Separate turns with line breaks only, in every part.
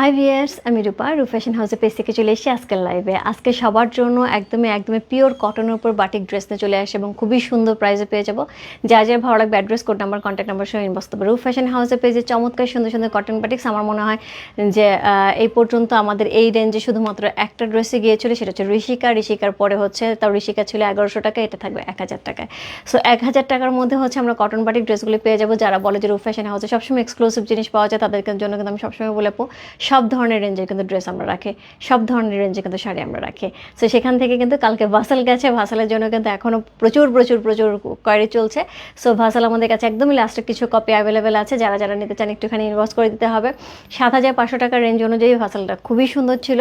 High viewers আমি রূপা রূপ fashion হাউসে পেজ থেকে চলে এসেছি আজকের লাইভে আজকে সবার জন্য একদমই একদমই পিওর কটনের উপর বাটিক ড্রেস নিয়ে চলে আসে এবং খুবই সুন্দর প্রাইসে পেয়ে যাব। যা যা ভালো লাগবে address code number contact number সহ ইনবক্স করতে রূপ ফ্যাশন হাউসে পেজে চমৎকার সুন্দর সুন্দর কটন বাটিক্স আমার মনে হয় যে এই পর্যন্ত আমাদের এই রেঞ্জে শুধুমাত্র একটা ড্রেসে গিয়েছিল। সেটা হচ্ছে ঋষিকা। ঋষিকার পরে হচ্ছে তাও ঋষিকা ছিল এগারোশো টাকা, এটা থাকবে এক হাজার টাকায়। সো এক হাজার টাকার মধ্যে হচ্ছে আমরা কটন বাটিক ড্রেসগুলি পেয়ে যাব। যারা বলে যে রূপ ফ্যাশন হাউসে সবসময় এক্সক্লুসিভ জিনিস পাওয়া যায়, তাদের জন্য কিন্তু আমি সবসময় বলে সব ধরনের রেঞ্জের কিন্তু ড্রেস আমরা রাখি, সব ধরনের রেঞ্জে কিন্তু শাড়ি আমরা রাখি। সো সেখান থেকে কিন্তু কালকে ভাসাল গেছে ভাসালের জন্য কিন্তু এখনও প্রচুর প্রচুর প্রচুর কোয়ারি চলছে। সো ভাসাল আমাদের কাছে একদমই লাস্টের কিছু কপি অ্যাভেলেবেল আছে, যারা যারা নিতে চান একটুখানি ইনভেস্ট করে দিতে হবে। সাত হাজার পাঁচশো টাকার রেঞ্জ অনুযায়ী ভাসালটা খুবই সুন্দর ছিল।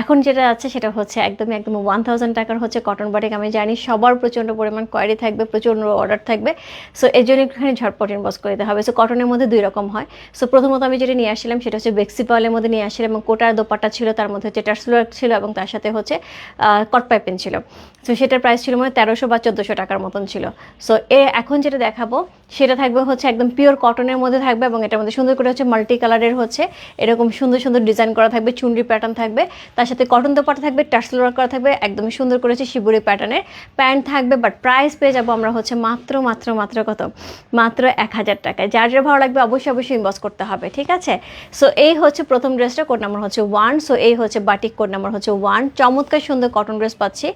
এখন যেটা আছে সেটা হচ্ছে একদমই একদম ওয়ান থাউজেন্ড টাকার হচ্ছে কটন বাটিক আমি জানি সবার প্রচণ্ড পরিমাণ কোয়ারি থাকবে, প্রচণ্ড অর্ডার থাকবে। সো এর জন্য একটুখানি ঝটপট ইনভেস্ট করে দিতে হবে। সো কটনের মধ্যে দুই রকম হয়। সো প্রথমত আমি যেটা নিয়ে আসছিলাম সেটা হচ্ছে বেক্সি পাওয়ালের মধ্যে নিয়ে আসেন এবং কোটার দোপাট্টা ছিল, তার মধ্যে হচ্ছে টার্সলোয়ার ছিল এবং তার সাথে হচ্ছে কট পাইপেন ছিল। সো সেটার প্রাইস ছিল মানে তেরোশো বা চোদ্দোশো টাকার মতন ছিল। সো এ এখন যেটা দেখাবো, সেটা থাকবে হচ্ছে একদম পিওর কটনের মধ্যে থাকবে এবং এটার মধ্যে সুন্দর করে হচ্ছে মাল্টি কালারের হচ্ছে এরকম সুন্দর সুন্দর ডিজাইন করা থাকবে, চুনরি প্যাটার্ন থাকবে। তার সাথে কটন দোপাটা থাকবে টার্সেল ওয়ার্ক করা থাকবে একদমই সুন্দর করেছে শিবুরি প্যাটার্নের প্যান্ট থাকবে বাট প্রাইস পেয়ে যাব আমরা হচ্ছে মাত্র মাত্র মাত্র কত? মাত্র এক হাজার টাকায়। যার যার ভালো লাগবে অবশ্যই অবশ্যই ইনভেস্ট করতে হবে, ঠিক আছে? সো এই হচ্ছে প্রথম ড্রেসটা কোড নাম্বার হচ্ছে ওয়ান সো এই হচ্ছে বাটিক কোড নাম্বার হচ্ছে ওয়ান চমৎকার সুন্দর কটন ড্রেস পাচ্ছি।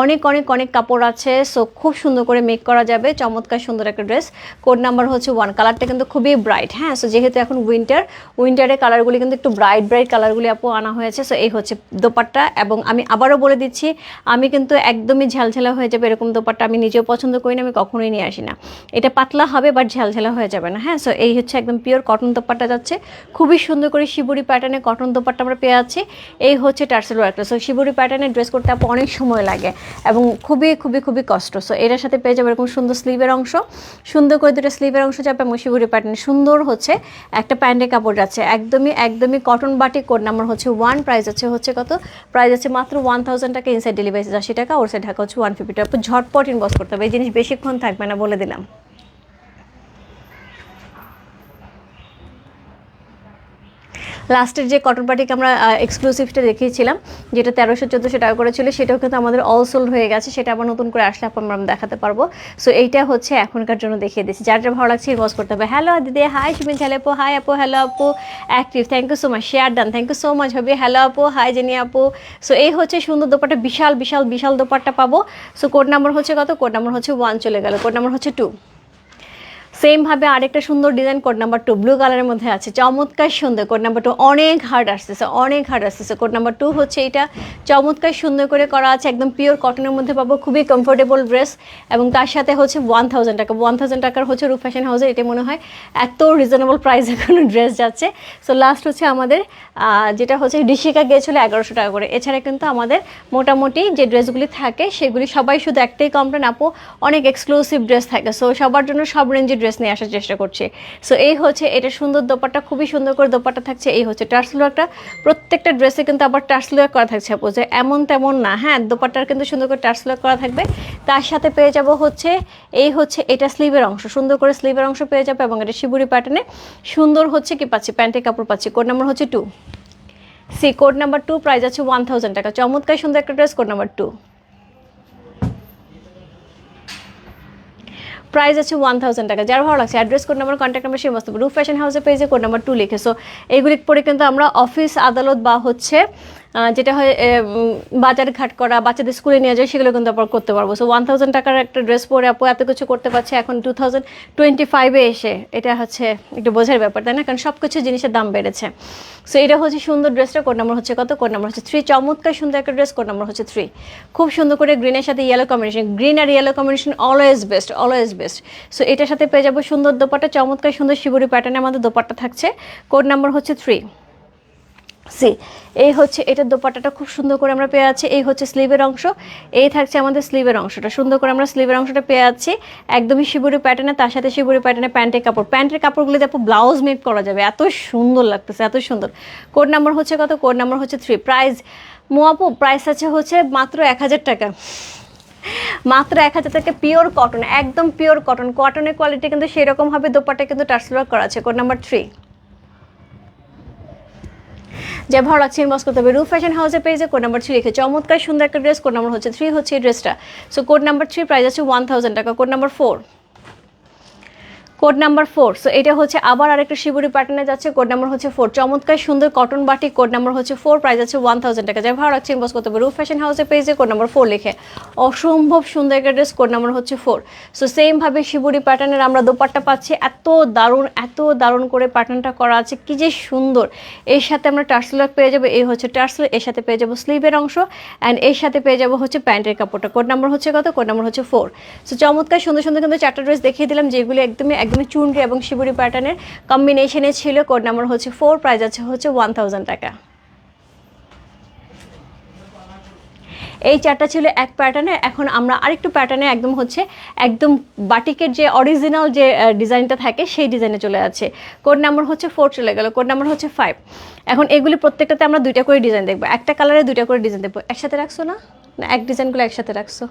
অনেক অনেক অনেক অনেক কাপড় আছে সো খুব সুন্দর করে মেক করা যাবে। চমৎকার সুন্দর একটা ড্রেস কোড নাম্বার হচ্ছে ওয়ান কালারটা কিন্তু খুবই ব্রাইট হ্যাঁ? সো যেহেতু এখন উইন্টার উইন্টারের কালারগুলি কিন্তু একটু ব্রাইট ব্রাইট কালারগুলি আপু আনা হয়েছে সো এই হচ্ছে দোপাট্টা। এবং আমি আবারও বলে দিচ্ছি, আমি কিন্তু একদমই ঝালঝালা হয়ে যাবে এরকম দোপাট্টা আমি নিজেও পছন্দ করি না, আমি কখনোই নিয়ে আসি না। এটা পাতলা হবে বাট ঝালঝালা হয়ে যাবে না হ্যাঁ? সো এই হচ্ছে একদম পিওর কটন দোপাট্টা যাচ্ছে। খুবই সুন্দর করে শিবুরি প্যাটার্নে কটন দোপাট্টা আমরা পেয়ে আছি এই হচ্ছে টার্সেল ওয়ার্কটা সো শিবুরি প্যাটার্নে ড্রেস করতে আপু অনেক সময় লাগে। এবং খুবই খুবই খুবই কষ্ট। সো এটার সাথে পেয়ে যাব এরকম সুন্দর স্লিভের অংশ। সুন্দর করে দুটো স্লিভের অংশ যাবে এবং প্যাটার্নে সুন্দর হচ্ছে একটা প্যান্টের কাপড় যাচ্ছে। একদমই একদমই কটন বাটি কোড নাম্বার হচ্ছে ওয়ান প্রাইস আছে হচ্ছে কত? প্রাইস আছে মাত্র ওয়ান থাউজেন্ড টাকা ইনসাইড ডেলিভারি আশি টাকা ওর সাইড ঢাকা হচ্ছে ওয়ান ফিফটি টাকা ঝটপট ইনভেস্ট করতে হবে। এই জিনিস বেশিক্ষণ থাকবে না বলে দিলাম। লাস্টের যে কটন পার্টিকে আমরা এক্সক্লুসিভটা দেখিয়েছিলাম, যেটা তেরোশো, চোদ্দোশো টাকা করে ছিল, সেটাও কিন্তু আমাদের অল সোল্ড হয়ে গেছে, সেটা আবার নতুন করে আসলে আপনার আমরা দেখাতে পারব। সো এইটা হচ্ছে এখনকার জন্য দেখিয়ে দিচ্ছি। যার যা ভালো লাগছে ইনভেস্ট করতে হবে। হ্যালো দিদি হাই সুমিন হ্যালো আপু হাই আপু হ্যালো আপু active thank you so much share done thank you so much হবে হ্যালো আপু হাই জেনি আপু। সো এই হচ্ছে সুন্দর দোপাটা বিশাল বিশাল বিশাল দোপাট্টা পাবো। সো কোড নাম্বার হচ্ছে কত? কোড নাম্বার হচ্ছে ওয়ান চলে গেল কোড নাম্বার হচ্ছে টু সেমভাবে আরেকটা সুন্দর design code number two blue কালারের মধ্যে আছে। চমৎকার সুন্দর কোড নাম্বার টু অনেক হার্ড আসতেছে, অনেক হার্ড আসতেছে। কোড নাম্বার টু হচ্ছে এটা, চমৎকার সুন্দর করে করা আছে, একদম পিওর কটনের মধ্যে পাবো, খুবই কমফোর্টেবল ড্রেস এবং তার সাথে হচ্ছে ওয়ান থাউজেন্ড টাকা। ওয়ান থাউজেন্ড টাকার হচ্ছে রূপ ফ্যাশন হাউসে এটা মনে হয় এত রিজনেবল প্রাইসে কোনো ড্রেস যাচ্ছে। সো লাস্ট হচ্ছে আমাদের যেটা হচ্ছে ঋষিকা গিয়েছিল এগারোশো টাকা করে। এছাড়া কিন্তু আমাদের মোটামুটি যে ড্রেসগুলি থাকে, সেগুলি সবাই শুধু একটাই কমপ্লেন আপু, অনেক এক্সক্লুসিভ ড্রেস থাকে। সো সবার জন্য সব রেঞ্জের ড্রেস নিয়ে আসার চেষ্টা করছি। সো এই হচ্ছে, এটা সুন্দর দোপাট্টা, খুবই সুন্দর করে দোপাট্টা থাকছে। এই হচ্ছে টার্সলো একটা প্রত্যেকটা ড্রেসে কিন্তু আবার টার্সলো করা থাকছে, আপু। যে এমন তেমন না। হ্যাঁ দোপাট্টার কিন্তু সুন্দর করে টার্সলো করা থাকবে। তার সাথে পেয়ে যাব হচ্ছে, এই হচ্ছে, এটা স্লিভের অংশ। সুন্দর করে স্লিভের অংশ পেয়ে যাবে এবং এটা শিবুরি প্যাটার্নে সুন্দর হচ্ছে কি পাচ্ছি? প্যান্টের কাপড় পাচ্ছি। কোড নাম্বার হচ্ছে two. C, code number two, price আছে ওয়ান থাউজেন্ড টাকা। চমৎকার সুন্দর একটা dress, code number two. Price আছে ওয়ান থাউজেন্ড টাকা। যার ভালো লাগছে address code number contact number সেই মস্ত রুফ ফ্যাশন হাউসের পেজে কোড নাম্বার টু লিখে সো এইগুলি পরে কিন্তু আমরা অফিস আদালত বা হচ্ছে যেটা হয় বাজার ঘাট করা, বাচ্চাদের স্কুলে নিয়ে যায় সেগুলো কিন্তু আবার করতে পারব। সো ওয়ান থাউজেন্ড টাকার একটা ড্রেস পরে আপু এত কিছু করতে পারছে, এখন টু থাউজেন্ড টোয়েন্টি ফাইভে এসে। এটা হচ্ছে একটু বোঝার ব্যাপার, তাই না? কারণ সব কিছু জিনিসের দাম বেড়েছে। সো এটা হচ্ছে সুন্দর ড্রেসটা কোড নাম্বার হচ্ছে কত? কোড নাম্বার হচ্ছে থ্রি চমৎকার সুন্দর একটা ড্রেস কোড নাম্বার হচ্ছে থ্রি খুব সুন্দর করে গ্রিনের সাথে ইয়েলো কম্বিনেশন গ্রিন আর yellow combination always best always best so এটার সাথে পেয়ে যাব সুন্দর দোপাট্টা, চমৎকার সুন্দর শিবুরি প্যাটার্নে আমাদের দোপাট্টা থাকছে। কোড নাম্বার হচ্ছে থ্রি সি, এই হচ্ছে, এটার দোপাট্টাটা খুব সুন্দর করে আমরা পেয়ে আছি, এই হচ্ছে স্লিভের অংশ, এই থাকছে আমাদের স্লিভের অংশটা, সুন্দর করে আমরা স্লিভের অংশটা পেয়ে আছি, একদমই শিবুরি প্যাটার্নে তার সাথে শিবুরি প্যাটার্নে প্যান্টের কাপড়, প্যান্টের কাপড়গুলো দিয়ে ব্লাউজ মেক করা যাবে, এত সুন্দর লাগতেছে, এত সুন্দর কোড নাম্বার হচ্ছে কত কোড নাম্বার হচ্ছে থ্রি প্রাইস মোয়াপু প্রাইস আছে হচ্ছে মাত্র এক হাজার টাকা, মাত্র এক হাজার টাকা পিওর কটন একদম পিওর কটন কটনের কোয়ালিটি কিন্তু সেরকমভাবে দোপাটা কিন্তু টার্সেল ওয়ার্ক করা আছে কোড নাম্বার থ্রি যে ভালো লাগছে ইনবক্স করতে হবে। রু ফ্যাশন হাউসের পেজে কোড নাম্বার থ্রি লিখে, চমৎকার সুন্দর একটা ড্রেস কোড নাম্বার হচ্ছে থ্রি হচ্ছে এই ড্রেসটা so code number three price আছে ওয়ান থাউজেন্ড টাকা code number four code number four. So এটা হচ্ছে আবার আরেকটা শিবুরি প্যাটার্নে যাচ্ছে, কোড নাম্বার হচ্ছে ফোর। চমৎকার, সুন্দর কটন বাটি, কোড নাম্বার হচ্ছে ফোর প্রাইস আছে ওয়ান থাউজেন্ড টাকা। যা ভালো লাগছে ইনবক্স করতে হবে। রু ফ্যাশন হাউসের পেজে কোড নাম্বার ফোর লিখে। অসম্ভব সুন্দর একটা ড্রেস কোড নাম্বার হচ্ছে ফোর। সো সেমভাবে শিবুরি প্যাটার্নের আমরা দোপাট্টা পাচ্ছি। এত দারুণ এত দারুণ করে প্যাটার্নটা করা আছে। কি যে সুন্দর। এর সাথে আমরা টার্সেল পেয়ে যাব। এই হচ্ছে টার্সেল এর সাথে পেয়ে যাব স্লিভের অংশ। অ্যান্ড এর সাথে পেয়ে যাব হচ্ছে প্যান্টের কাপড়টা। কোড নাম্বার হচ্ছে কত? কোড নাম্বার হচ্ছে ফোর। সো চমৎকার, সুন্দর সুন্দর কিন্তু চারটা ড্রেস দেখিয়ে দিলাম, যেগুলি একদমই একদমই চুনরি এবং শিবুরি প্যাটার্নের কম্বিনেশনে ছিল। কোড নাম্বার হচ্ছে ফোর প্রাইস আছে হচ্ছে ওয়ান থাউজেন্ড টাকা। এই চারটা ছিল এক প্যাটার্নের এখন আমরা আরেকটু প্যাটার্নে একদম হচ্ছে একদম বাটিকের যে অরিজিনাল যে ডিজাইনটা থাকে, সেই ডিজাইনে চলে আছে কোড নাম্বার হচ্ছে ফোর চলে গেল কোড নাম্বার হচ্ছে ফাইভ এখন এগুলি প্রত্যেকটাতে আমরা দুইটা করে ডিজাইন দেখব। একটা কালারে দুইটা করে ডিজাইন দেখব। একসাথে রাখছো না? না, এক ডিজাইনগুলো একসাথে রাখছো।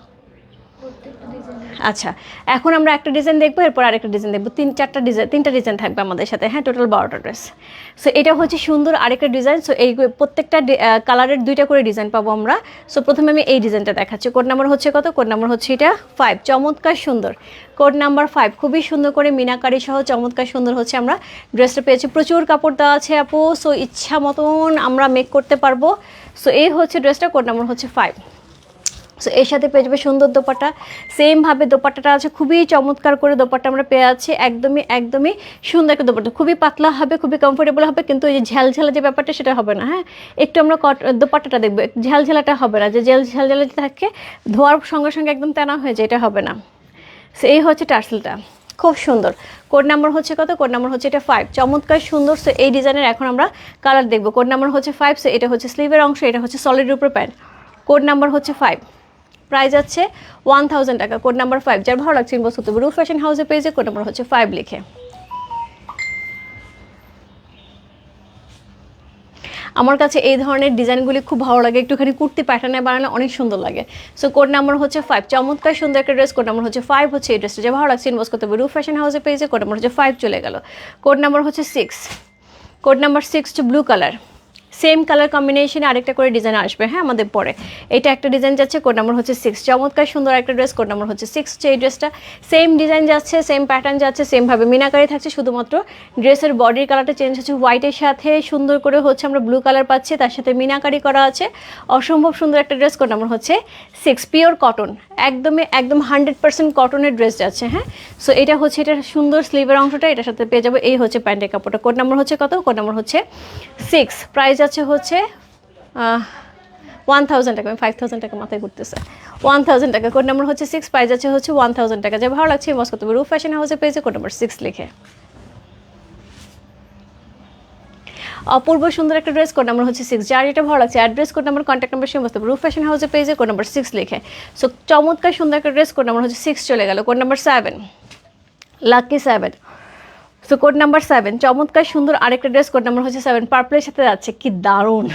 আচ্ছা এখন আমরা একটা ডিজাইন দেখব, এরপর আরেকটা ডিজাইন দেখব। তিন, চারটা ডিজাইন তিনটা ডিজাইন থাকবে আমাদের সাথে। হ্যাঁ টোটাল বারোটা ড্রেস সো এটা হচ্ছে সুন্দর আরেকটা ডিজাইন সো এই প্রত্যেকটা কালারের দুইটা করে ডিজাইন পাবো আমরা। সো প্রথমে আমি এই ডিজাইনটা দেখাচ্ছি। কোড নাম্বার হচ্ছে কত? কোড নাম্বার হচ্ছে এটা ফাইভ চমৎকার সুন্দর। কোড নাম্বার ফাইভ খুবই সুন্দর করে মিনাকারি সহ চমৎকার সুন্দর হচ্ছে আমরা ড্রেসটা পেয়েছি। প্রচুর কাপড় দেওয়া আছে আপু। সো ইচ্ছা মতন আমরা মেক করতে পারব। সো এই হচ্ছে ড্রেসটা কোড নাম্বার হচ্ছে ফাইভ সো এর সাথে পেয়ে যাবে সুন্দর দোপাট্টা। সেমভাবে দোপাট্টাটা আছে, খুবই চমৎকার করে দোপাট্টা আমরা পেয়ে আছি। একদমই একদমই সুন্দর একটা দোপাট্টা। খুবই পাতলা হবে, খুবই কমফোর্টেবল হবে, কিন্তু এই যে ঝালঝালা যে ব্যাপারটা, সেটা হবে না হ্যাঁ? একটু আমরা কট, দোপাট্টাটা দেখব। ঝালঝালাটা হবে না। যে জেল ঝালঝালা যে থাকে, ধোয়ার সঙ্গে সঙ্গে একদম তেনা হয়ে যায়, এটা হবে না। সো এই হচ্ছে টার্সেলটা। খুব সুন্দর। কোড নাম্বার হচ্ছে কত? কোড নাম্বার হচ্ছে এটা ফাইভ চমৎকার, সুন্দর। সো এই ডিজাইনের এখন আমরা কালার দেখব। কোড নাম্বার হচ্ছে ফাইভ সো এটা হচ্ছে স্লিভের অংশ, এটা হচ্ছে সলিড উপর প্যান্ট কোড নাম্বার হচ্ছে ফাইভ প্রাইস আছে ওয়ান থাউজেন্ড টাকা। কোড নাম্বার ফাইভ যার ভালো লাগছে ইনবক্স করতে হবে রুফ ফ্যাশন হাউসের পেজে কোড নাম্বার হচ্ছে ফাইভ লিখে। আমার কাছে এই ধরনের ডিজাইনগুলি খুব ভালো লাগে। একটুখানি কুর্তি প্যাটার্নে বানালে অনেক সুন্দর লাগে। সো কোড নাম্বার হচ্ছে ফাইভ চমৎকার সুন্দর একটা ড্রেস কোড নাম্বার হচ্ছে ফাইভ হচ্ছে এই ড্রেসটা যে ভালো লাগছে ইনবক্স করতে হবে রুফ ফ্যাশন হাউসের পেজে কোড নাম্বার হচ্ছে ফাইভ চলে গেল। কোড নাম্বার হচ্ছে six code number six blue colour same colour কম্বিনেশনে আরেকটা করে ডিজাইন আসবে হ্যাঁ আমাদের পরে। এটা একটা ডিজাইন যাচ্ছে, কোড নাম্বার হচ্ছে সিক্স চমৎকার, সুন্দর একটা ড্রেস, কোড নাম্বার হচ্ছে সিক্স এই ড্রেসটা সেম ডিজাইন যাচ্ছে, সেম প্যাটার্ন যাচ্ছে, সেমভাবে মিনাকারি থাকছে, শুধুমাত্র ড্রেসের বডির কালারটা চেঞ্জ হচ্ছে হোয়াইটের সাথে। সুন্দর করে হচ্ছে আমরা ব্লু কালার পাচ্ছি, তার সাথে মিনাকারি করা আছে। অসম্ভব সুন্দর একটা ড্রেস, কোড নাম্বার হচ্ছে সিক্স পিওর কটন একদমই, একদম হান্ড্রেড পার্সেন্ট কটনের ড্রেস যাচ্ছে হ্যাঁ? সো এটা হচ্ছে, এটা সুন্দর স্লিভের অংশটা, এটার সাথে পেয়ে যাব, এই হচ্ছে প্যান্টের কাপড়টা। কোড নাম্বার হচ্ছে কত? কোড নাম্বার হচ্ছে সিক্স প্রাইস আছে হচ্ছে ওয়ান থাউজেন্ড টাকা ফাইভ থাউজেন্ড টাকা মাথায় ঘুরতেছে। ওয়ান থাউজেন্ড টাকা কোড নাম্বার হচ্ছে সিক্স প্রাইস আছে হচ্ছে ওয়ান থাউজেন্ড টাকা। যে ভালো লাগছে মস করতে হবে রুফ ফ্যাশন হাউসে পেয়েছে কোড নাম্বার সিক্স লিখে। অপূর্ব সুন্দর একটা ড্রেস কোড নাম্বার হচ্ছে সিক্স যার এটা ভালো লাগছে address code number contact number সে বসতে রুফ ফ্যাশন হাউসে পেয়েছে কোড নাম্বার সিক্স লিখে। সো চমৎকার সুন্দর একটা ড্রেস কোড নাম্বার হচ্ছে সিক্স চলে গেল code number seven lucky seven so code number seven চমৎকার, সুন্দর আরেকটা ড্রেস কোড নাম্বার হচ্ছে সেভেন পার্পলের সাথে যাচ্ছে, কি দারুণ।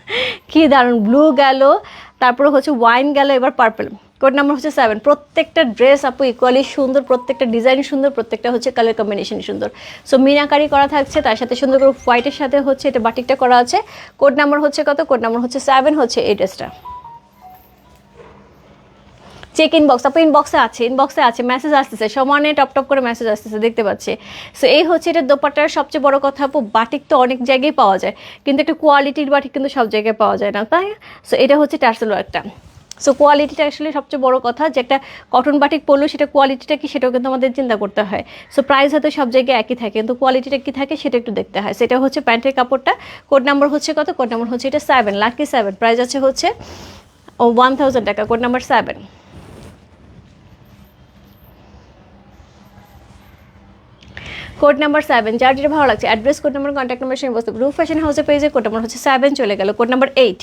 কি দারুণ ব্লু গেল, তারপরে হচ্ছে ওয়াইন গেল, এবার পার্পল কোড নাম্বার হচ্ছে সেভেন প্রত্যেকটা ড্রেস আপু ইকুয়ালি সুন্দর, প্রত্যেকটা ডিজাইন সুন্দর, প্রত্যেকটা হচ্ছে কালার কম্বিনেশন সুন্দর। সো মিনাকারি করা থাকছে, তার সাথে সুন্দর করে হোয়াইটের সাথে হচ্ছে, এটা বাটিকটা করা আছে। কোড নাম্বার হচ্ছে কত? কোড নাম্বার হচ্ছে সেভেন হচ্ছে এই ড্রেসটা চেক ইনবক্স আপু ইনবক্সে আছে ইনবক্সে আছে মেসেজ আসতেছে, সমানে টপ টপ করে মেসেজ আসতেছে, দেখতে পাচ্ছি। সো এই হচ্ছে এটা দোপাটার সবচেয়ে বড় কথা আপু বাটিক তো অনেক জায়গায় পাওয়া যায়, কিন্তু একটা কোয়ালিটির বাটিক কিন্তু সব জায়গায় পাওয়া যায় না, তাই? সো এটা হচ্ছে টার্সেল একটা সো কোয়ালিটিটা আসলে সবচেয়ে বড় কথা যে একটা কটন বাটিক পরলেও সেটা কোয়ালিটিটা কি সেটাও কিন্তু আমাদের চিন্তা করতে হয়। সো প্রাইস হয়তো সব জায়গায় একই থাকে, কিন্তু কোয়ালিটিটা কি থাকে সেটা একটু দেখতে হয়। সেটা হচ্ছে প্যান্টের কাপড়টা কোড নাম্বার হচ্ছে কত? কোড নাম্বার হচ্ছে এটা সেভেন লাকি সেভেন প্রাইস আছে হচ্ছে, ও ওয়ান থাউজেন্ড টাকা code number seven code number seven যার যেটা ভালো লাগছে address code number contact number সঙ্গে বসতে। রুফ ফ্যাশন হাউসের পেজে কোড নাম্বার হচ্ছে সেভেন চলে গেল কোড নাম্বার এইট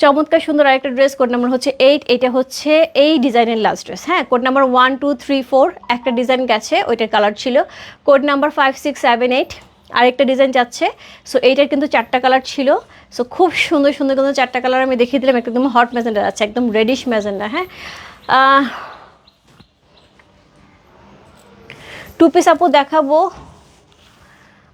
চমৎকার সুন্দর আরেকটা ড্রেস কোড নাম্বার হচ্ছে এইট এটা হচ্ছে এই ডিজাইনের লাস্ট ড্রেস হ্যাঁ code number one two three four একটা ডিজাইন গেছে, ওইটার কালার ছিল। Code number five six seven eight আরেকটা ডিজাইন যাচ্ছে। সো এইটার কিন্তু চারটা কালার ছিল। সো খুব সুন্দর সুন্দর কিন্তু চারটা কালার আমি দেখিয়ে দিলাম, একদম হট ম্যাজেন্ডা যাচ্ছে একদম রেডিশ ম্যাজেন্ডা হ্যাঁ। টু পিস আপু দেখাবো।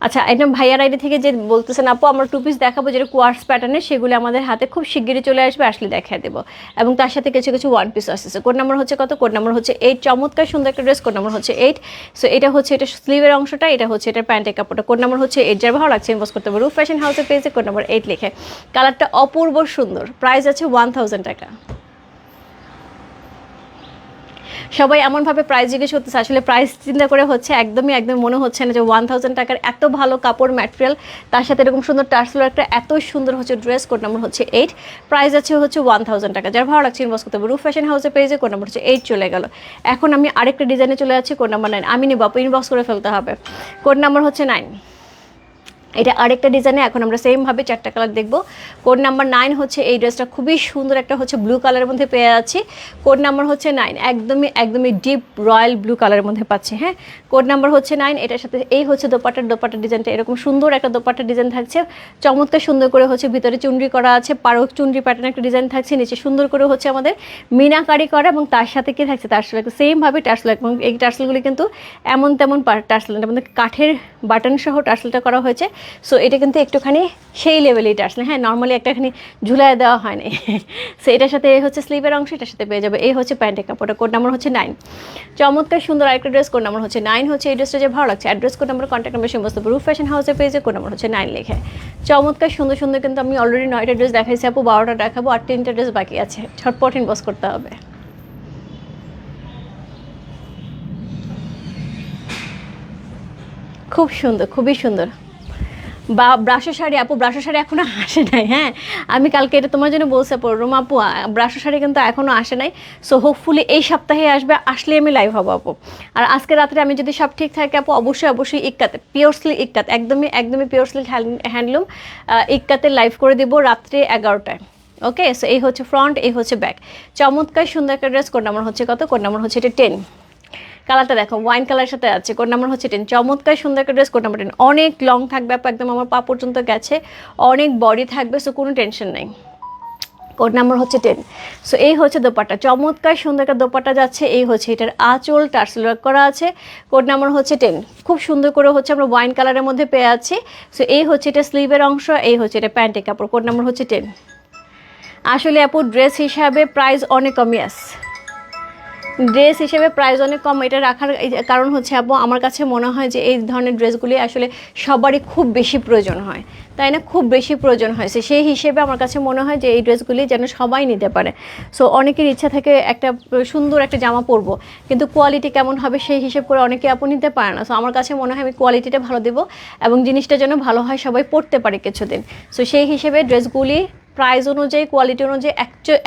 আচ্ছা একদম ভাইয়ার আইডি থেকে যে বলতেছেন আপু, আমরা টু পিস দেখাবো যেটা কোয়ার্স প্যাটার্নের সেগুলো আমাদের হাতে খুব শিগগিরই চলে আসবে, আসলে দেখায় দেবো। এবং তার সাথে কিছু কিছু ওয়ান পিস আসতেছে। কোড নাম্বার হচ্ছে কত? কোড নাম্বার হচ্ছে এইট চমৎকার সুন্দর একটা ড্রেস কোড নাম্বার হচ্ছে এইট সো এটা হচ্ছে এটা স্লিভের অংশটা, এটা হচ্ছে এটা প্যান্টের কাপড়টা। কোড নাম্বার হচ্ছে এইট যার ভালো লাগছে ইনভেস্ট করতে পারব ফ্যাশন হাউসের পেজে কোড নাম্বার এইট লিখে। কালারটা অপূর্ব সুন্দর। প্রাইস আছে ওয়ান থাউজেন্ড টাকা। সবাই এমনভাবে প্রাইস জিজ্ঞেস করতেছে, আসলে প্রাইস চিন্তা করে হচ্ছে একদমই একদম মনে হচ্ছে না যে ওয়ান থাউজেন্ড টাকার এত ভালো কাপড় ম্যাটেরিয়াল তার সাথে এরকম সুন্দর টার্সেল একটা এত সুন্দর হচ্ছে ড্রেস কোড নাম্বার হচ্ছে এইট প্রাইস আছে হচ্ছে ওয়ান থাউজেন্ড টাকা। যার ভালো লাগছে ইনভেস্ট করতে হবে। রুফ ফ্যাশন হাউসের পেজে কোড নাম্বার হচ্ছে এইট চলে গেল। এখন আমি আরেকটা ডিজাইনে চলে যাচ্ছি কোড নাম্বার নাইন আমি নিব ইনবক্স করে ফেলতে হবে। কোড নাম্বার হচ্ছে নাইন এটা আরেকটা ডিজাইনে এখন আমরা সেমভাবে চারটা কালার দেখব। কোড নাম্বার নাইন হচ্ছে এই ড্রেসটা খুবই সুন্দর একটা হচ্ছে ব্লু কালারের মধ্যে পেয়ে যাচ্ছি। কোড নাম্বার হচ্ছে নাইন একদমই একদমই ডিপ রয়্যাল ব্লু কালারের মধ্যে পাচ্ছি হ্যাঁ? কোড নাম্বার হচ্ছে নাইন এটার সাথে এই হচ্ছে দোপাটার দোপাটার ডিজাইনটা এরকম সুন্দর একটা দোপাটার ডিজাইন থাকছে। চমৎকার সুন্দর করে হচ্ছে ভিতরে চুনরি করা আছে, পারক চুনরি প্যাটার্ন একটা ডিজাইন থাকছে, নিচে সুন্দর করে হচ্ছে আমাদের মিনাকারি করা এবং তার সাথে কি থাকছে? টার্সেল সেমভাবে টার্সেল এবং এই টার্সেলগুলি কিন্তু এমন তেমন টার্সেল আমাদের কাঠের বাটন সহ টার্সেলটা করা হয়েছে। সো এটা কিন্তু একটুখানি সেই লেভেলেই টার্সেল হ্যাঁ নর্মালি একটাখানি ঝুলাই দেওয়া হয় না সো এটার সাথে এই হচ্ছে স্লিভের অংশ, এটার সাথে পেয়ে যাবে। এই হচ্ছে প্যান্টের কাপড়টা কোড নাম্বার হচ্ছে নাইন চমৎকার, সুন্দর আরেকটা ড্রেস কোড নাম্বার হচ্ছে নাইন হচ্ছে এই ড্রেসটা যে ভালো লাগছে address code number contact number সমস্ত রুফ ফ্যাশন হাউসের পেজে কোড নাম্বার হচ্ছে নাইন লেখে। চমৎকার, সুন্দর সুন্দর কিন্তু আমি অলরেডি নয়টা ড্রেস দেখাইছি আপু, বারোটা দেখাবো, আর তিনটা ড্রেস বাকি আছে। ছটপট ইনবক্স করতে হবে। খুব সুন্দর, খুবই সুন্দর। বা ব্রাশো শাড়ি, আপু, ব্রাশো শাড়ি এখনও আসে নাই হ্যাঁ? আমি কালকে এটা তোমার জন্য বলছে পর রুমা, আপু ব্রাশো শাড়ি কিন্তু এখনও আসে নাই। সো হোপফুলি এই সপ্তাহে আসবে আসলে আমি লাইভ হব, আপু। আর আজকে রাত্রে আমি যদি সব ঠিক থাকে, আপু, অবশ্যই অবশ্যই ইক্কাতে পিওরসলি ইক্কাত একদমই একদমই পিওরসলি হ্যান্ডলুম ইক্কাতে লাইভ করে দেবো রাত্রে এগারোটায় ওকে সো এই হচ্ছে ফ্রন্ট এই হচ্ছে ব্যাক চমৎকার, সুন্দর একটা ড্রেস কোড নাম্বার হচ্ছে কত? কোড নাম্বার হচ্ছে এটা টেন কালারটা দেখো ওয়াইন কালারের সাথে আছে। কোড নাম্বার হচ্ছে টেন চমৎকার, সুন্দর একটা ড্রেস কোড নাম্বার টেন অনেক লং থাকবে একদম আমার পা পর্যন্ত গেছে। অনেক বডি থাকবে সো কোনো টেনশন নেই। কোড নাম্বার হচ্ছে টেন সো এই হচ্ছে দোপাট্টা। চমৎকার, সুন্দর একটা দোপাট্টা যাচ্ছে। এই হচ্ছে এটার আঁচল টার্সেল ওয়ার্ক করা আছে। কোড নাম্বার হচ্ছে টেন খুব সুন্দর করে হচ্ছে আমরা ওয়াইন কালারের মধ্যে পেয়ে আছি। সো এই হচ্ছে এটা স্লিভের অংশ, এই হচ্ছে এটা প্যান্টের কাপড়। কোড নাম্বার হচ্ছে টেন আসলে আপু ড্রেস হিসাবে প্রাইস অনেক কমই আছে ড্রেস হিসেবে প্রাইস অনেক কম, এটা রাখার কারণ হচ্ছে আপু আমার কাছে মনে হয় যে এই ধরনের ড্রেসগুলি আসলে সবারই খুব বেশি প্রয়োজন হয়। তাই না? খুব বেশি প্রয়োজন হয়েছে। সেই হিসেবে আমার কাছে মনে হয় যে এই ড্রেসগুলি যেন সবাই নিতে পারে। সো অনেকের ইচ্ছা থেকে একটা সুন্দর একটা জামা পরবো, কিন্তু কোয়ালিটি কেমন হবে সেই হিসেব করে অনেকে আপু নিতে পারে না। সো আমার কাছে মনে হয় আমি কোয়ালিটিটা ভালো দেবো এবং জিনিসটা যেন ভালো হয় সবাই পরতে পারে কিছুদিন। সো সেই হিসেবে ড্রেসগুলি প্রাইস অনুযায়ী কোয়ালিটি অনুযায়ী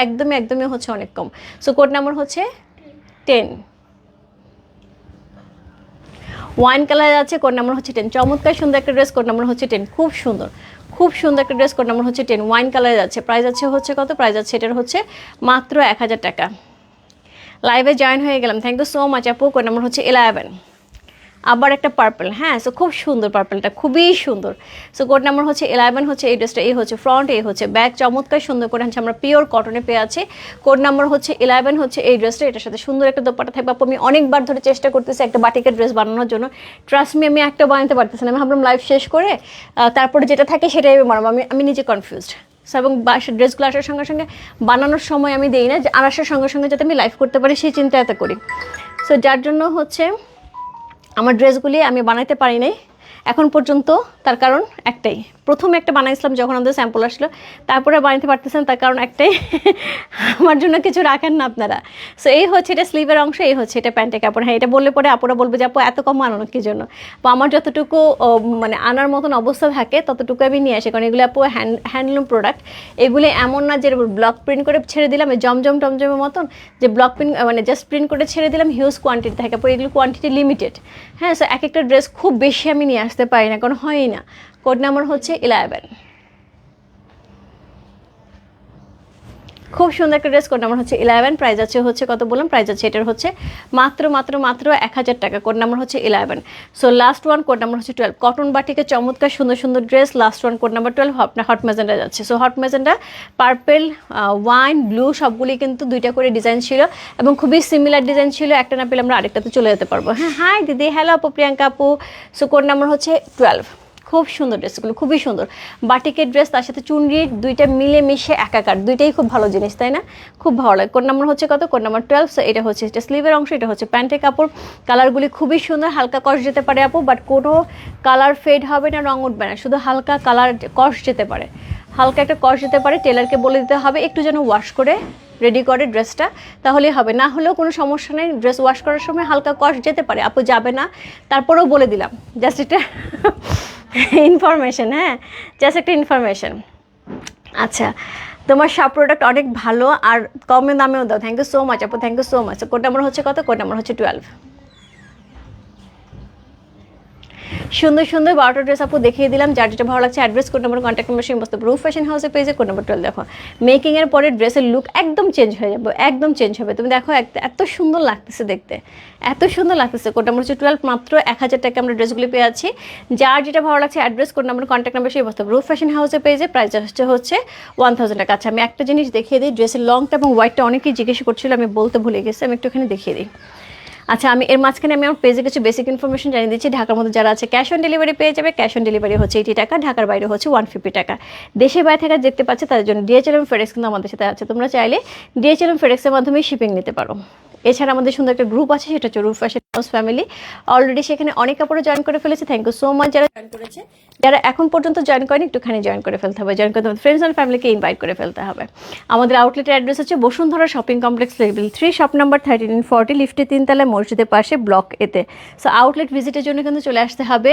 একদমই একদমই হচ্ছে অনেক কম। সো কোড নাম্বার হচ্ছে টেন। ওয়াইন কালার আছে কোড নাম্বার হচ্ছে টেন চমৎকার সুন্দর একটা ড্রেস কোড নাম্বার হচ্ছে টেন খুব সুন্দর। খুব সুন্দর একটা ড্রেস কোড নাম্বার হচ্ছে টেন ওয়াইন কালার আছে প্রাইস আছে হচ্ছে কত? প্রাইস আছে এটার হচ্ছে মাত্র এক হাজার টাকা। লাইভে জয়েন হয়ে গেলাম। থ্যাংক ইউ সো মাচ আপু। কোড নাম্বার হচ্ছে ইলেভেন আবার একটা পার্পল হ্যাঁ? সো খুব সুন্দর পার্পলটা খুবই সুন্দর। সো কোড নাম্বার হচ্ছে ইলেভেন হচ্ছে এই ড্রেসটা এই হচ্ছে ফ্রন্ট এই হচ্ছে ব্যাক চমৎকার সুন্দর করে, হচ্ছে আমরা পিওর কটনে পেয়ে আছি। কোড নাম্বার হচ্ছে ইলেভেন হচ্ছে এই ড্রেসটা এটার সাথে সুন্দর একটা দোপাটা থাকবে। আপু, আমি অনেকবার ধরে চেষ্টা করতেছি একটা বাটিকের ড্রেস বানানোর জন্য। ট্রাস্ট মি আমি একটা বানাতে পারতেছি না। আমি ভাবলাম লাইভ শেষ করে তারপরে যেটা থাকে সেটাই আমি বানাবো। আমি আমি নিজে কনফিউজড সো এবং ড্রেসগুলো আসার সঙ্গে সঙ্গে বানানোর সময় আমি দিই না আর আসার সঙ্গে সঙ্গে যাতে আমি লাইভ করতে পারি, সেই চিন্তা এত করি। সো যার জন্য হচ্ছে আমার ড্রেসগুলি আমি বানাতে পারি নাই। এখন পর্যন্ত তার কারণ একটাই। প্রথমে একটা বানাইছিলাম যখন আমাদের স্যাম্পল আসলো। তারপরে বানাইতে পারতেছেন তার কারণ একটাই, আমার জন্য কিছু রাখেন না আপনারা। সো এই হচ্ছে এটা স্লিভের অংশ, এই হচ্ছে এটা প্যান্টের কাপড়। হ্যাঁ এটা বললে পরে আপুরা বলবে যে, আপু, এত কম আনো কি জন্য? বা আমার যতটুকু মানে আনার মতন অবস্থা থাকে, ততটুকু আমি নিয়ে আসি। কারণ এগুলো আপু হ্যান্ড হ্যান্ডলুম প্রোডাক্ট এগুলি এমন না যে ব্লক প্রিন্ট করে ছেড়ে দিলাম জমজম টমজমের মতন, যে ব্লক প্রিন্ট মানে জাস্ট প্রিন্ট করে ছেড়ে দিলাম হিউজ কোয়ান্টিটি থাকে। আপু, এগুলো কোয়ান্টিটি লিমিটেড হ্যাঁ সো এক একটা ড্রেস খুব বেশি আমি নিয়ে আসতে পারি না, কারণ হয়ই না। কোড নাম্বার হচ্ছে ইলেভেন খুব সুন্দর একটা ড্রেস কোড নাম্বার হচ্ছে ইলেভেন প্রাইস আছে হচ্ছে কত বললাম? প্রাইস আছে এটার হচ্ছে মাত্র মাত্র মাত্র এক হাজার টাকা কোড নাম্বার হচ্ছে eleven so last one code number হচ্ছে টুয়েলভ কটন বাটিকে চমৎকার সুন্দর সুন্দর dress last one code number twelve আপনার হট মেজেন্ডা যাচ্ছে. So hot magenta purple wine blue সবগুলি কিন্তু দুইটা করে ডিজাইন ছিল এবং খুবই সিমিলার ডিজাইন ছিল। একটা না পেলে আমরা আরেকটাতে চলে যেতে পারব। হ্যাঁ হাই দিদি হ্যালো আপু প্রিয়াঙ্কা, আপু। সো কোড নাম্বার হচ্ছে টুয়েলভ খুব সুন্দর ড্রেসগুলো, খুবই সুন্দর। বাটিকের ড্রেস, তার সাথে চুনরি, দুইটা মিলে মিশে একাকার, দুইটাই খুব ভালো জিনিস, তাই না? খুব ভালো লাগে। কোন নাম্বার হচ্ছে কত? কোন নাম্বার টুয়েলভ এটা হচ্ছে এটা স্লিভের অংশ, এটা হচ্ছে প্যান্টের কাপড়। কালারগুলি খুবই সুন্দর, হালকা কষ যেতে পারে আপু বাট কোনো কালার ফেড হবে না রং উঠবে না, শুধু হালকা কালার কষ যেতে পারে। হালকা একটা কষ যেতে পারে টেলারকে বলে দিতে হবে, একটু যেন ওয়াশ করে রেডি করে ড্রেসটা, তাহলেই হবে। না হলেও কোনো সমস্যা নেই ড্রেস ওয়াশ করার সময় হালকা কষ যেতে পারে, আপু যাবে না, তারপরেও বলে দিলাম জাস্ট এটা। ইনফরমেশন হ্যাঁ? জাস্ট একটা ইনফরমেশন আচ্ছা তোমার সব প্রোডাক্ট অনেক ভালো আর কমে দামেও দাও। থ্যাংক ইউ সো মাচ আপু। Thank you so much code number হচ্ছে কত? কোড নাম্বার হচ্ছে টুয়েলভ সুন্দর সুন্দর বারোটা ড্রেস আপু দেখিয়ে দিলাম। যার যেটা ভালো লাগছে address code number contact number সমস্ত রুফ ফ্যাশন হাউসে পেজে কোড নাম্বার টুয়েলভ দেখো। মেকিংয়ের পরে ড্রেসের লুক একদম চেঞ্জ হয়ে যাবে, একদম চেঞ্জ হবে। তুমি দেখো, এত সুন্দর লাগতেছে দেখতে, এত সুন্দর লাগতেছে। কোড নাম্বার হচ্ছে টুয়েলভ মাত্র এক হাজার টাকা আমরা ড্রেসগুলি পেয়ে আছি যার যেটা ভালো লাগছে address code number contact number সেই বস্তু রুফ ফ্যাশন হাউসে পেজে প্রাইস হচ্ছে হচ্ছে ওয়ান থাউজেন্ড টাকা। আচ্ছা আমি একটা জিনিস দেখিয়ে দিই ড্রেসের লংটা এবং হোয়াইটটা অনেকেই জিজ্ঞেস করছিল, আমি বলতে ভুলে গেছি, আমি একটুখানি দেখিয়ে দিই। আচ্ছা আমি এর মাঝখানে আমি আমার পেজে কিছু বেসিক ইনফরমেশন জানিয়ে দিচ্ছি। ঢাকার মধ্যে যারা আছে ক্যাশ অন ডেলিভারি পেয়ে যাবে। ক্যাশ অন ডেলিভারি হচ্ছে এইটি টাকা, ঢাকার বাইরে হচ্ছে ওয়ান ফিফটি টাকা। দেশের বাইরে থাকা দেখতে পাচ্ছে, তাদের জন্য ডিএচএলএম ফেডেক্স কিন্তু আমাদের সাথে আছে। তোমরা চাইলে ডিএচএলএম ফেডেক্সের মাধ্যমে শিপিং নিতে পারো। এছাড়া আমাদের সুন্দর একটা গ্রুপ আছে, সেটা হচ্ছে Roof Fashion House family already সেখানে অনেক কাপড়ে জয়েন করে ফেলেছে। থ্যাংক ইউ সো মাচ যারা জয়েন করেছে। যারা এখন পর্যন্ত জয়েন করেনি, একটুখানি জয়েন করে ফেলতে হবে। জয়েন করতে হবে। ফ্রেন্ডস অ্যান্ড ফ্যামিলিকে ইনভাইট করে ফেলতে হবে। আমাদের আউটলেটের অ্যাড্রেস হচ্ছে Bashundhara shopping complex level three shop number thirteen forty লিফটে তিনতলায় মসজিদের পাশে ব্লক এতে সো আউটলেট ভিজিটের জন্য কিন্তু চলে আসতে হবে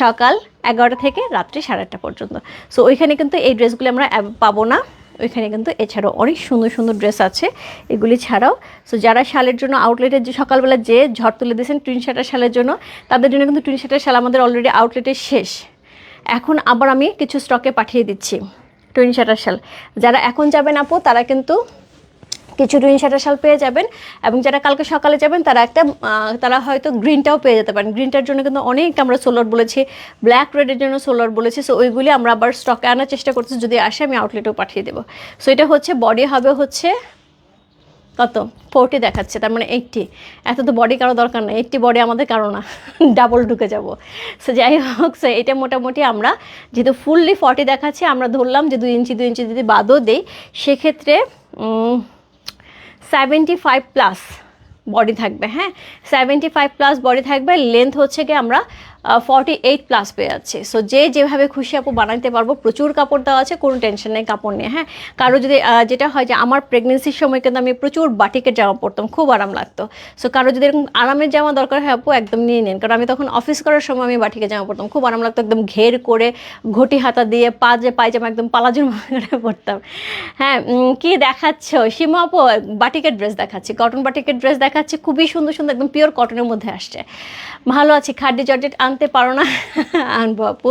সকাল এগারোটা থেকে রাত্রি সাড়ে আটটা পর্যন্ত। সো ওইখানে কিন্তু এই ড্রেসগুলো আমরা পাবো না। ওইখানে কিন্তু এছাড়াও অনেক সুন্দর সুন্দর ড্রেস আছে, এগুলি ছাড়াও। সো যারা শালের জন্য আউটলেটে যে সকালবেলা যে ঝড় তুলে দিয়েছেন টুইন শার্টার শালের জন্য, তাদের জন্য কিন্তু টুইন শার্টার শাল আমাদের অলরেডি আউটলেটে শেষ। এখন আবার আমি কিছু স্টকে পাঠিয়ে দিচ্ছি টুইন শার্টার শাল। যারা এখন যাবেন আপু, তারা কিন্তু কিছু টুইন শার্টার শাল পেয়ে যাবেন এবং যারা কালকে সকালে যাবেন, তারা একটা তারা হয়তো গ্রিনটাও পেয়ে যেতে পারেন। গ্রিনটার জন্য কিন্তু অনেক আমরা সোলার বলেছি ব্ল্যাক রেডের জন্য সোলার বলেছি সো ওইগুলি আমরা আবার স্টকে আনার চেষ্টা করছি যদি আসে আমি আউটলেটেও পাঠিয়ে দেবো। সো এটা হচ্ছে বডি হবে হচ্ছে কত? ফোরটি দেখাচ্ছে, তার মানে এইটটি এত তো বডি কারও দরকার না এইটটি বডি আমাদের কারও না ডাবল ঢুকে যাব। সো যাই হোক সো এটা মোটামুটি আমরা যেহেতু ফুললি ফর্টি দেখাচ্ছে, আমরা ধরলাম যে দুই ইঞ্চি দুই ইঞ্চি যদি বাদও দেই, সেক্ষেত্রে সেভেন্টি ফাইভ প্লাস বডি থাকবে হ্যাঁ? সেভেন্টি ফাইভ প্লাস বডি থাকবে লেন্থ হচ্ছে গিয়ে আমরা ফর্টি এইট প্লাস পেয়ে যাচ্ছি সো যে যেভাবে খুশি আপু বানাইতে পারব, প্রচুর কাপড় দেওয়া আছে, কোনো টেনশন নেই কাপড় নিয়ে হ্যাঁ? কারও যদি যেটা হয় যে আমার প্রেগনেন্সির সময় কিন্তু আমি প্রচুর বাটিকের জামা পরতাম, খুব আরাম লাগতো। সো কারও যদি এরকম আরামের জামা দরকার হয় আপু, একদম নিয়ে নিন। কারণ আমি তখন অফিস করার সময় আমি বাটিকের জামা পরতাম, খুব আরাম লাগতো একদম ঘের করে ঘটি হাতা দিয়ে পা যে পায়জামা একদম পালাজুর করে পরতাম। হ্যাঁ কি দেখাচ্ছ? সীমা আপু বাটিকের ড্রেস দেখাচ্ছি কটন বাটিকের ড্রেস দেখাচ্ছি, খুবই সুন্দর সুন্দর একদম পিওর কটনের মধ্যে আসছে। ভালো আছি খাড্ডি জর্জেট আনতে পারো না, আনব আপু।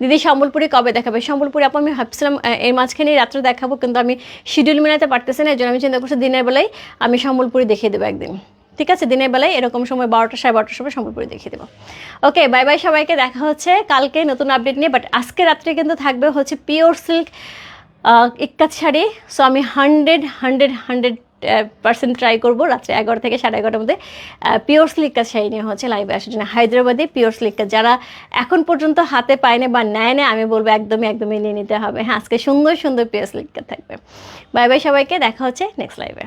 দিদি, সম্বলপুরে কবে দেখাবে? সম্বলপুরে আপু, আমি ভাবছিলাম এর মাঝখানে রাত্রে দেখাবো, কিন্তু আমি শিডিউল মেলাতে পারতেছি না, এই জন্য আমি চিন্তা করছি দিনের বেলায় আমি সম্বলপুরে দেখিয়ে দেবো একদিন। ঠিক আছে? দিনের বেলায় এরকম সময় বারোটা সাড়ে বারোটার সময় সম্বলপুরে দেখিয়ে দেবো। ওকে বাই বাই সবাইকে, দেখা হচ্ছে কালকে নতুন আপডেট নিয়ে বাট আজকে রাত্রে কিন্তু থাকবে হচ্ছে pure silk ikat sari. So আমি hundred hundred hundred percent try করব রাত্রে এগারো থেকে সাড়ে এগারোটার মধ্যে পিওর স্লিক কাজ শাড়ি নিয়ে হচ্ছে লাইভে আসার জন্য। হায়দ্রাবাদে পিওর স্লিক কাজ যারা এখন পর্যন্ত হাতে পায় পায়নি বা নেয় না আমি বলব একদমই একদমই নিয়ে নিতে হবে। হ্যাঁ আজকে সুন্দর সুন্দর পিওর স্লিক কাজ থাকবে। বাই বাই সবাইকে, দেখা হচ্ছে নেক্সট লাইভে